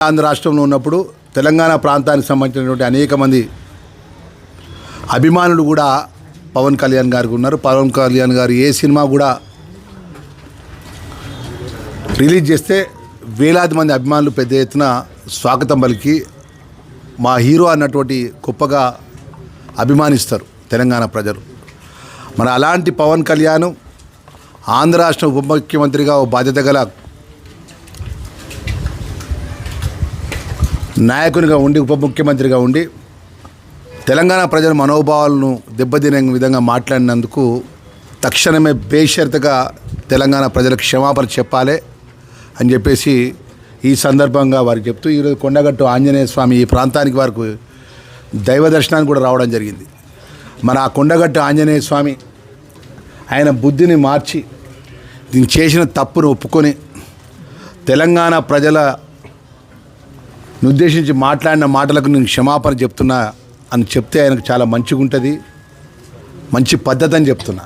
ఆంధ్ర రాష్ట్రంలో ఉన్నప్పుడు తెలంగాణ ప్రాంతానికి సంబంధించినటువంటి అనేక మంది అభిమానులు కూడా పవన్ కళ్యాణ్ గారికి ఉన్నారు. పవన్ కళ్యాణ్ గారు ఏ సినిమా కూడా రిలీజ్ చేస్తే వేలాది మంది అభిమానులు పెద్ద ఎత్తున స్వాగతం పలికి మా హీరో అన్నటువంటి గొప్పగా అభిమానిస్తారు తెలంగాణ ప్రజలు. మరి అలాంటి పవన్ కళ్యాణ్ ఆంధ్ర రాష్ట్ర ఉప ముఖ్యమంత్రిగా ఓ బాధ్యత గల నాయకునిగా ఉండి ఉప ముఖ్యమంత్రిగా ఉండి తెలంగాణ ప్రజల మనోభావాలను దెబ్బతినే విధంగా మాట్లాడినందుకు తక్షణమే బేషరతుగా తెలంగాణ ప్రజలకు క్షమాపణ చెప్పాలి అని చెప్పేసి ఈ సందర్భంగా వారికి చెప్తూ ఈరోజు కొండగట్టు ఆంజనేయ స్వామి ఈ ప్రాంతానికి వారికి దైవ దర్శనానికి కూడా రావడం జరిగింది. మన ఆ కొండగట్టు ఆంజనేయ స్వామి ఆయన బుద్ధిని మార్చి దీన్ని చేసిన తప్పును ఒప్పుకొని తెలంగాణ ప్రజల ఉద్దేశించి మాట్లాడిన మాటలకు నేను క్షమాపణ చెప్తున్నా అని చెప్తే ఆయనకు చాలా మంచిగా ఉంటుంది మంచి పద్ధతి అని చెప్తున్నా.